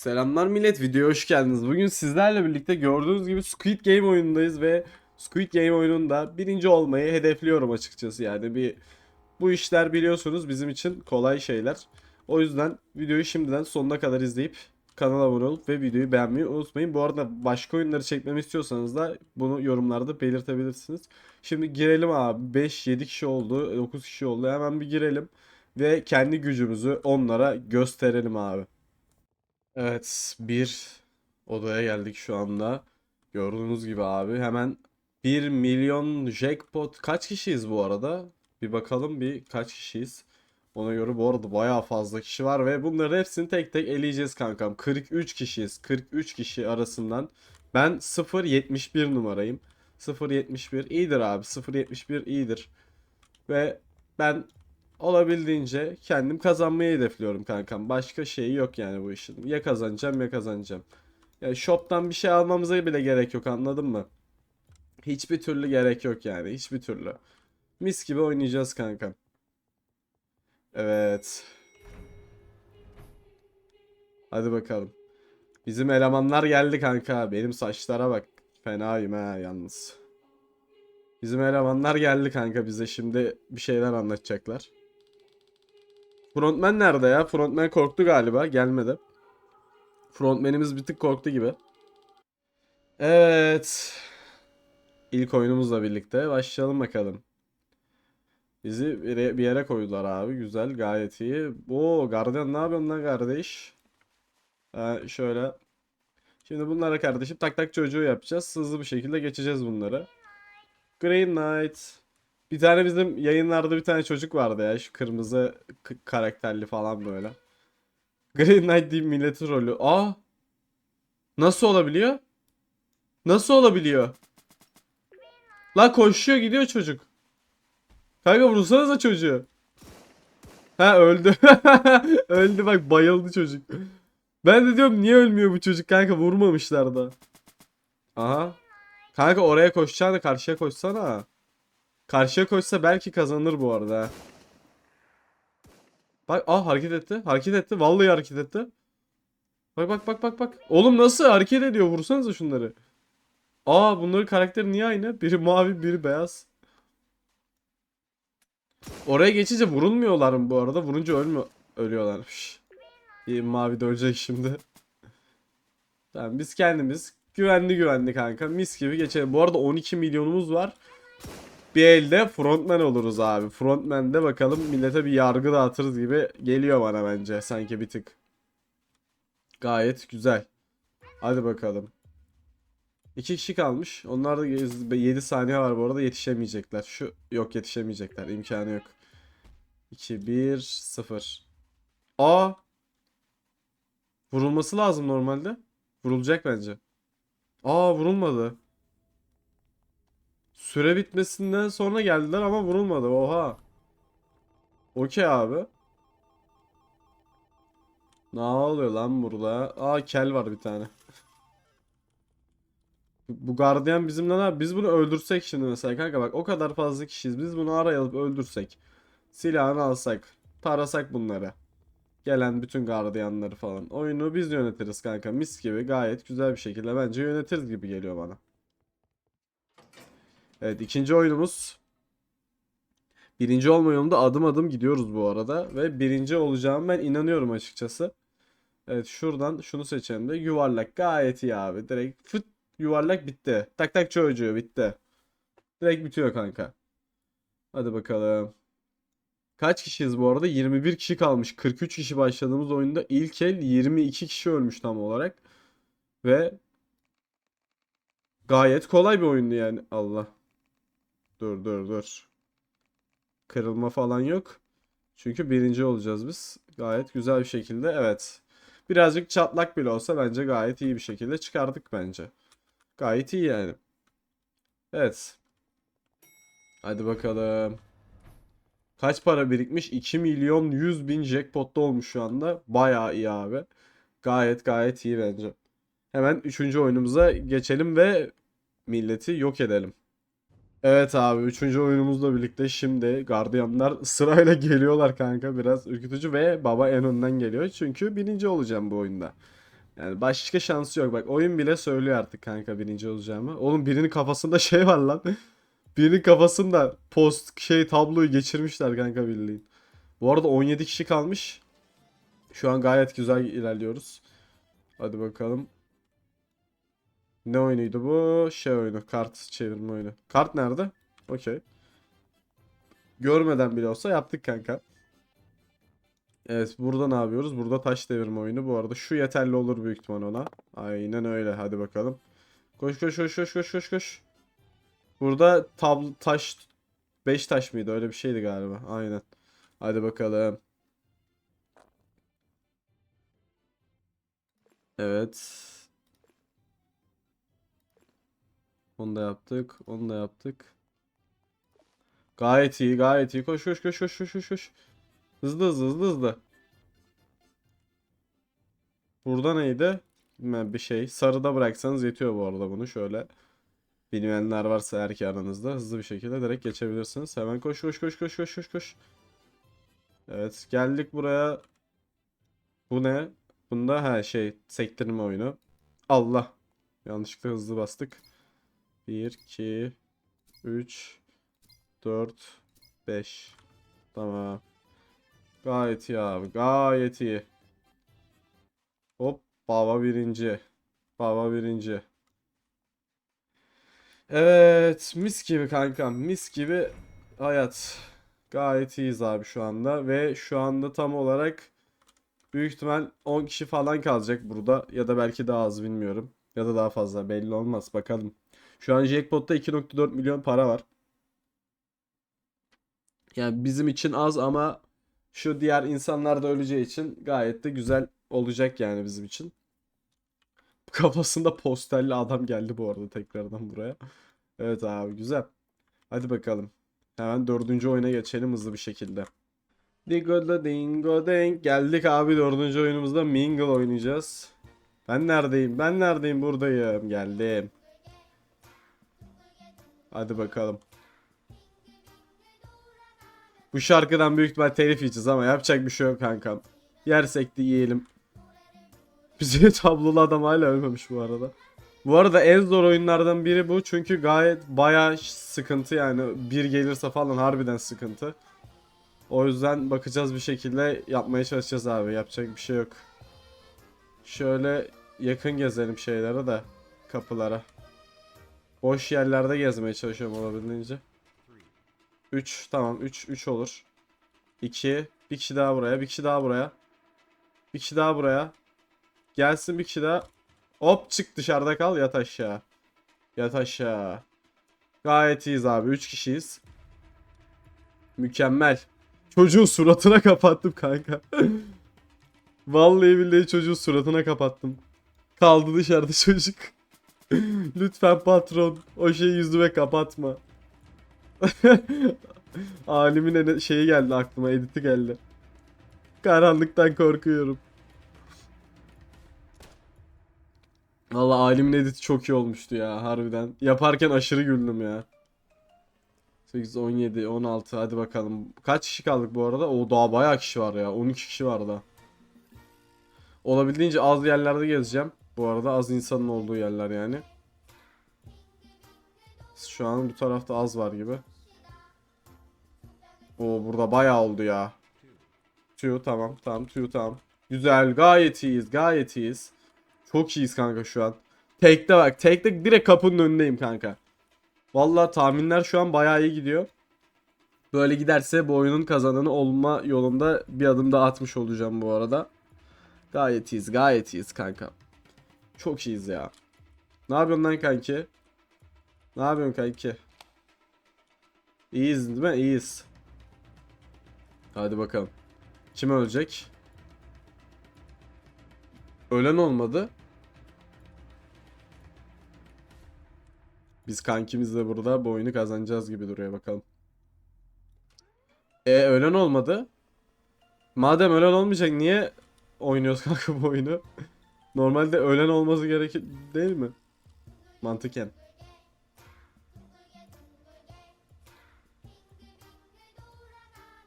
Selamlar millet, videoya hoş geldiniz. Bugün sizlerle birlikte gördüğünüz gibi Squid Game oyunundayız ve Squid Game oyununda birinci olmayı hedefliyorum açıkçası. Yani bir bu işler biliyorsunuz bizim için kolay şeyler. O yüzden videoyu şimdiden sonuna kadar izleyip kanala abone olup ve videoyu beğenmeyi unutmayın. Bu arada başka oyunları çekmemi istiyorsanız da bunu yorumlarda belirtebilirsiniz. Şimdi girelim abi. 5-7 kişi oldu, 9 kişi oldu. Hemen bir girelim ve kendi gücümüzü onlara gösterelim abi. Evet, bir odaya geldik şu anda. Gördüğünüz gibi abi hemen 1 milyon jackpot. Kaç kişiyiz bu arada? Bir bakalım bir kaç kişiyiz. Ona göre bu arada bayağı fazla kişi var ve bunları hepsini tek tek eleyeceğiz kankam. 43 kişiyiz. 43 kişi arasından ben 0.71 numarayım. 0.71 iyidir abi. 0.71 iyidir. Ve ben olabildiğince kendim kazanmayı hedefliyorum kankam. Başka şeyi yok yani bu işin. Ya kazanacağım ya kazanacağım. Ya shop'tan bir şey almamıza bile gerek yok anladın mı? Hiçbir türlü gerek yok yani. Hiçbir türlü. Mis gibi oynayacağız kankam. Evet. Hadi bakalım. Bizim elemanlar geldi kanka. Benim saçlara bak. Fenayım ha yalnız. Bizim elemanlar geldi kanka bize şimdi bir şeyler anlatacaklar. Frontman nerede ya? Frontman korktu galiba. Gelmedi. Frontmanimiz bir tık korktu gibi. Evet. İlk oyunumuzla birlikte başlayalım bakalım. Bizi bir yere, koydular abi. Güzel, gayet iyi. Oo, Guardian ne yapıyorsun lan kardeş? Ha, şöyle. Şimdi bunlara kardeşim tak tak çocuğu yapacağız. Hızlı bir şekilde geçeceğiz bunları. Green Knight. Bir tane bizim yayınlarda bir tane çocuk vardı ya. Şu kırmızı karakterli falan böyle. Green Knight diyeyim milletin rolü. Aa! Nasıl olabiliyor? Nasıl olabiliyor? La koşuyor gidiyor çocuk. Kanka vursanıza çocuğu. Ha öldü. öldü bak bayıldı çocuk. Ben de diyorum niye ölmüyor bu çocuk kanka vurmamışlar da. Aha. Kanka oraya koşacağını karşıya koşsana. Karşıya koşsa belki kazanır bu arada. Bak ah hareket etti. Hareket etti. Vallahi hareket etti. Bak bak bak bak bak. Oğlum nasıl hareket ediyor? Vursanıza şunları. Aa bunların karakteri niye aynı? Biri mavi, biri beyaz. Oraya geçince vurulmuyorlar mı bu arada? Vurunca ölmüyor. Ölüyorlarmış. İyi mavi de ölecek şimdi. Tamam biz kendimiz güvenli güvenli kanka mis gibi geçelim. Bu arada 12 milyonumuz var. Bir elde frontman oluruz abi. Frontman'de bakalım millete bir yargı dağıtırız gibi geliyor bana bence sanki bir tık. Gayet güzel. Hadi bakalım. İki kişi kalmış. Onlar da 7 saniye var bu arada yetişemeyecekler. Şu yok yetişemeyecekler. imkanı yok. 2 1 0. Aa! Vurulması lazım normalde. Vurulacak bence. Aa vurulmadı. Süre bitmesinden sonra geldiler ama vurulmadı. Oha. Okey abi. Ne oluyor lan burada? Aa kel var bir tane. Bu gardiyan bizimle ne Biz bunu öldürsek şimdi mesela kanka bak o kadar fazla kişiyiz. Biz bunu araya öldürsek. Silahını alsak. Tarasak bunları. Gelen bütün gardiyanları falan. Oyunu biz yönetiriz kanka. Mis gibi gayet güzel bir şekilde bence yönetiriz gibi geliyor bana. Evet ikinci oyunumuz. Birinci olma yolunda adım adım gidiyoruz bu arada. Ve birinci olacağım ben inanıyorum açıkçası. Evet şuradan şunu seçelim de yuvarlak gayet iyi abi. Direkt fıt yuvarlak bitti. Tak tak çocuğu bitti. Direkt bitiyor kanka. Hadi bakalım. Kaç kişiyiz bu arada? 21 kişi kalmış. 43 kişi başladığımız oyunda ilk el 22 kişi ölmüş tam olarak. Ve gayet kolay bir oyundu yani. Allah. Dur dur dur. Kırılma falan yok. Çünkü birinci olacağız biz. Gayet güzel bir şekilde. Evet. Birazcık çatlak bile olsa bence gayet iyi bir şekilde çıkardık bence. Gayet iyi yani. Evet. Hadi bakalım. Kaç para birikmiş? 2 milyon 100 bin jackpot'ta olmuş şu anda. Bayağı iyi abi. Gayet gayet iyi bence. Hemen 3. oyunumuza geçelim ve milleti yok edelim. Evet abi 3. oyunumuzla birlikte şimdi gardiyanlar sırayla geliyorlar kanka biraz ürkütücü ve baba en önden geliyor çünkü birinci olacağım bu oyunda. Yani başka şansı yok. Bak oyun bile söylüyor artık kanka birinci olacağımı. Oğlum birinin kafasında şey var lan. birinin kafasında post şey tabloyu geçirmişler kanka bildiğin. Bu arada 17 kişi kalmış. Şu an gayet güzel ilerliyoruz. Hadi bakalım. Ne oyunuydu bu? Şey oyunu. Kart çevirme oyunu. Kart nerede? Okey. Görmeden bile olsa yaptık kanka. Evet burada ne yapıyoruz? Burada taş devirme oyunu. Bu arada şu yeterli olur büyük ihtimal ona. Aynen öyle. Hadi bakalım. Koş koş koş koş koş koş koş. Burada tab taş 5 taş mıydı? Öyle bir şeydi galiba. Aynen. Hadi bakalım. Evet. Onu da yaptık. Onu da yaptık. Gayet iyi, gayet iyi. Koş koş koş koş koş koş koş. Hızlı hızlı hızlı hızlı. Burada neydi? Bilmem bir şey. Sarıda bıraksanız yetiyor bu arada bunu şöyle. Bilmeyenler varsa eğer ki aranızda hızlı bir şekilde direkt geçebilirsiniz. Hemen koş koş koş koş koş koş koş. Evet geldik buraya. Bu ne? Bunda ha şey sektirme oyunu. Allah. Yanlışlıkla hızlı bastık. 1 2 3 4 5 Tamam. Gayet iyi abi. Gayet iyi. Hop. Baba birinci. Baba birinci. Evet. Mis gibi kankam. Mis gibi hayat. Gayet iyiyiz abi şu anda. Ve şu anda tam olarak büyük ihtimal 10 kişi falan kalacak burada. Ya da belki daha az bilmiyorum. Ya da daha fazla. Belli olmaz. Bakalım. Şu an Jackpot'ta 2.4 milyon para var. Yani bizim için az ama şu diğer insanlar da öleceği için gayet de güzel olacak yani bizim için. Kafasında posterli adam geldi bu arada tekrardan buraya. Evet abi güzel. Hadi bakalım. Hemen dördüncü oyuna geçelim hızlı bir şekilde. Dingo dingo ding. Geldik abi dördüncü oyunumuzda Mingle oynayacağız. Ben neredeyim? Ben neredeyim? Buradayım. Geldim. Hadi bakalım. Bu şarkıdan büyük ihtimal telif yiyeceğiz ama yapacak bir şey yok kankam. Yersek de yiyelim. Bize tablolu adam hala ölmemiş bu arada. Bu arada en zor oyunlardan biri bu çünkü gayet bayağı sıkıntı yani bir gelirse falan harbiden sıkıntı. O yüzden bakacağız bir şekilde yapmaya çalışacağız abi yapacak bir şey yok. Şöyle yakın gezelim şeylere de kapılara. Boş yerlerde gezmeye çalışıyorum olabildiğince. 3 tamam 3 3 olur. 2 bir kişi daha buraya, bir kişi daha buraya. Bir kişi daha buraya. Gelsin bir kişi daha. Hop çık dışarıda kal yat aşağı. Yat aşağı. Gayet iyiyiz abi 3 kişiyiz. Mükemmel. Çocuğun suratına kapattım kanka. Vallahi billahi çocuğun suratına kapattım. Kaldı dışarıda çocuk. Lütfen patron o şeyi yüzüme kapatma. Alimin şeyi geldi aklıma editi geldi. Karanlıktan korkuyorum. Valla Alim'in editi çok iyi olmuştu ya harbiden. Yaparken aşırı güldüm ya. 8, 17, 16 hadi bakalım. Kaç kişi kaldık bu arada? O daha bayağı kişi var ya. 12 kişi var da. Olabildiğince az yerlerde gezeceğim. Bu arada az insanın olduğu yerler yani. Şu an bu tarafta az var gibi. O burada bayağı oldu ya. Tüyo tamam tamam tüyo tamam. Güzel gayet iyiyiz gayet iyiyiz. Çok iyiyiz kanka şu an. Tekte bak tekte direkt kapının önündeyim kanka. Vallahi tahminler şu an bayağı iyi gidiyor. Böyle giderse bu oyunun kazananı olma yolunda bir adım daha atmış olacağım bu arada. Gayet iyiyiz gayet iyiyiz kanka. Çok iyiyiz ya. Ne yapıyorsun lan kanki? Ne yapıyorsun kanki? İyiyiz değil mi? İyiyiz. Hadi bakalım. Kim ölecek? Ölen olmadı. Biz kankimizle burada bu oyunu kazanacağız gibi duruyor bakalım. E ölen olmadı. Madem ölen olmayacak niye oynuyoruz kanka bu oyunu? Normalde ölen olması gerekir değil mi? Mantıken.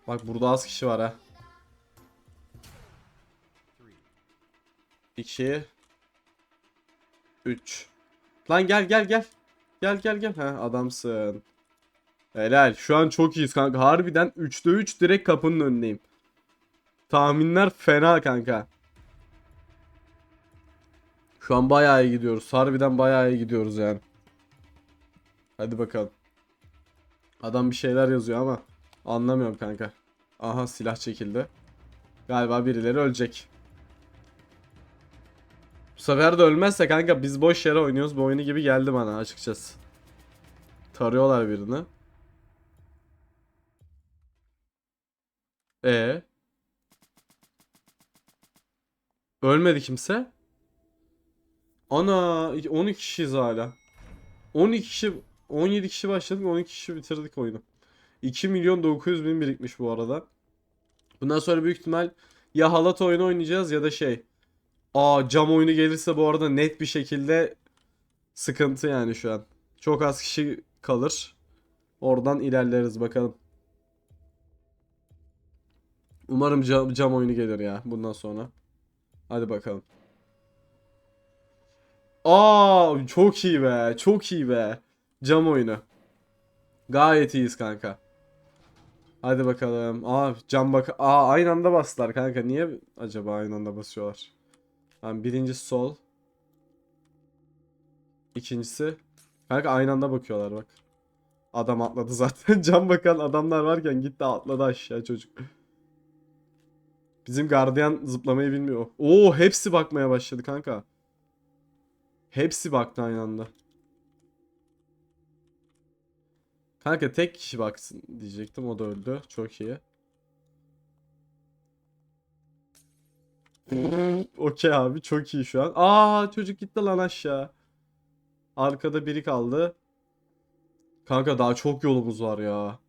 Bak burada az kişi var ha. 2 3. Lan gel gel gel. Gel gel gel. Ha adamsın. Helal. Şu an çok iyiyiz kanka. Harbiden 3'te 3 direkt kapının önündeyim. Tahminler fena kanka. Şu an bayağı iyi gidiyoruz. Harbiden bayağı iyi gidiyoruz yani. Hadi bakalım. Adam bir şeyler yazıyor ama anlamıyorum kanka. Aha silah çekildi. Galiba birileri ölecek. Bu sefer de ölmezse kanka biz boş yere oynuyoruz bu oyunu gibi geldi bana açıkçası. Tarıyorlar birini. E Ölmedi kimse. Ana 12 kişiyiz hala. 12 kişi 17 kişi başladık 12 kişi bitirdik oyunu. 2 milyon 900 bin birikmiş bu arada. Bundan sonra büyük ihtimal ya halat oyunu oynayacağız ya da şey. Aa cam oyunu gelirse bu arada net bir şekilde sıkıntı yani şu an. Çok az kişi kalır. Oradan ilerleriz bakalım. Umarım cam, cam oyunu gelir ya bundan sonra. Hadi bakalım. Aa çok iyi be. Çok iyi be. Cam oyunu. Gayet iyiyiz kanka. Hadi bakalım. Aa cam bak. Aa aynı anda bastılar kanka. Niye acaba aynı anda basıyorlar? Tamam birincisi sol. İkincisi. Kanka aynı anda bakıyorlar bak. Adam atladı zaten. Cam bakan adamlar varken gitti atladı aşağı çocuk. Bizim gardiyan zıplamayı bilmiyor. Oo hepsi bakmaya başladı kanka. Hepsi baktı aynı anda. Kanka tek kişi baksın diyecektim o da öldü. Çok iyi. Okey abi çok iyi şu an. Aa çocuk gitti lan aşağı. Arkada biri kaldı. Kanka daha çok yolumuz var ya.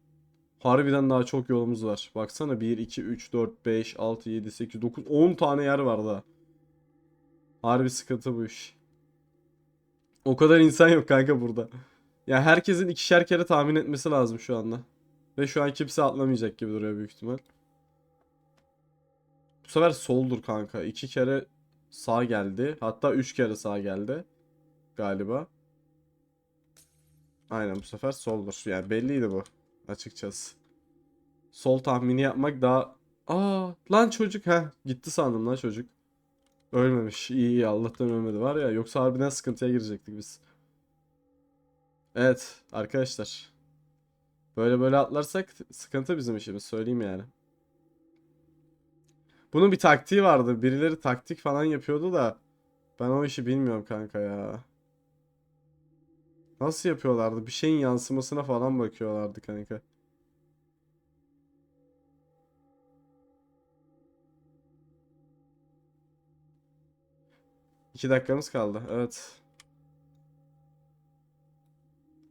Harbiden daha çok yolumuz var. Baksana 1, 2, 3, 4, 5, 6, 7, 8, 9, 10 tane yer var daha. Harbi sıkıntı bu iş. O kadar insan yok kanka burada. Ya herkesin ikişer kere tahmin etmesi lazım şu anda. Ve şu an kimse atlamayacak gibi duruyor büyük ihtimal. Bu sefer soldur kanka. İki kere sağ geldi. Hatta üç kere sağ geldi. Galiba. Aynen bu sefer soldur. Yani belliydi bu. Açıkçası. Sol tahmini yapmak daha... Aa lan çocuk ha gitti sandım lan çocuk. Ölmemiş. İyi iyi Allah'tan ölmedi var ya. Yoksa harbiden sıkıntıya girecektik biz. Evet arkadaşlar. Böyle böyle atlarsak sıkıntı bizim işimiz söyleyeyim yani. Bunun bir taktiği vardı. Birileri taktik falan yapıyordu da ben o işi bilmiyorum kanka ya. Nasıl yapıyorlardı? Bir şeyin yansımasına falan bakıyorlardı kanka. İki dakikamız kaldı. Evet.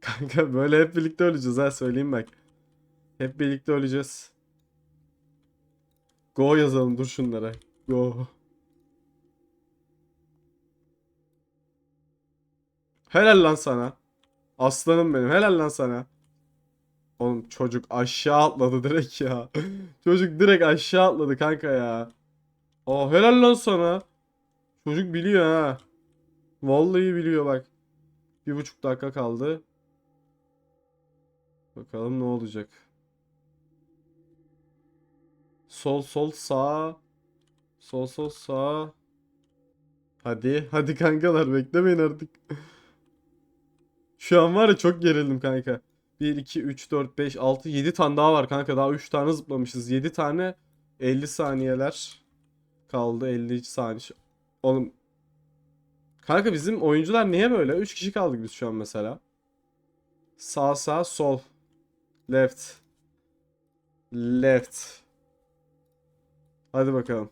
Kanka böyle hep birlikte öleceğiz ha söyleyeyim bak. Hep birlikte öleceğiz. Go yazalım dur şunlara. Go. Helal lan sana. Aslanım benim. Helal lan sana. Oğlum çocuk aşağı atladı direkt ya. çocuk direkt aşağı atladı kanka ya. Aa helal lan sana. Çocuk biliyor ha. Vallahi biliyor bak. Bir buçuk dakika kaldı. Bakalım ne olacak. Sol sol sağ. Sol sol sağ. Hadi. Hadi kankalar beklemeyin artık. Şu an var ya çok gerildim kanka. 1, 2, 3, 4, 5, 6, 7 tane daha var kanka. Daha 3 tane zıplamışız. 7 tane 50 saniyeler kaldı. 50 saniye. Oğlum. Kanka bizim oyuncular niye böyle? 3 kişi kaldık biz şu an mesela. Sağ sağ sol. Left. Left. Hadi bakalım.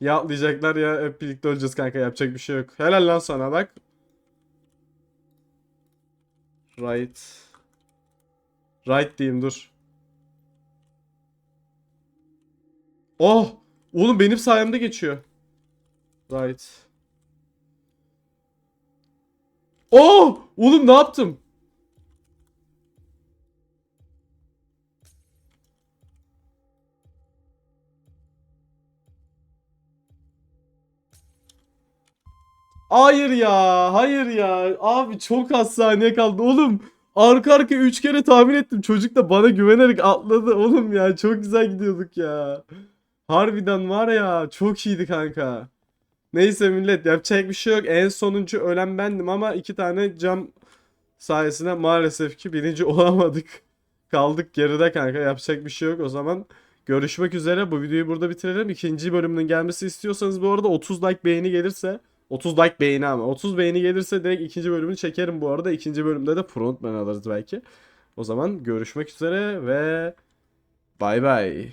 Ya atlayacaklar ya hep birlikte öleceğiz kanka yapacak bir şey yok. Helal lan sana bak. Right. Right diyeyim dur. Oh! Oğlum benim sayemde geçiyor. Right. Oh! Oğlum ne yaptım? Hayır ya, hayır ya. Abi çok az saniye kaldı oğlum. Arka arka 3 kere tahmin ettim. Çocuk da bana güvenerek atladı oğlum ya. Çok güzel gidiyorduk ya. Harbiden var ya çok iyiydi kanka. Neyse millet yapacak bir şey yok. En sonuncu ölen bendim ama iki tane cam sayesinde maalesef ki birinci olamadık. Kaldık geride kanka. Yapacak bir şey yok o zaman. Görüşmek üzere. Bu videoyu burada bitirelim. İkinci bölümünün gelmesi istiyorsanız bu arada 30 like beğeni gelirse 30 like beğeni ama 30 beğeni gelirse direkt ikinci bölümünü çekerim bu arada. İkinci bölümde de frontman alırız belki. O zaman görüşmek üzere ve bay bay.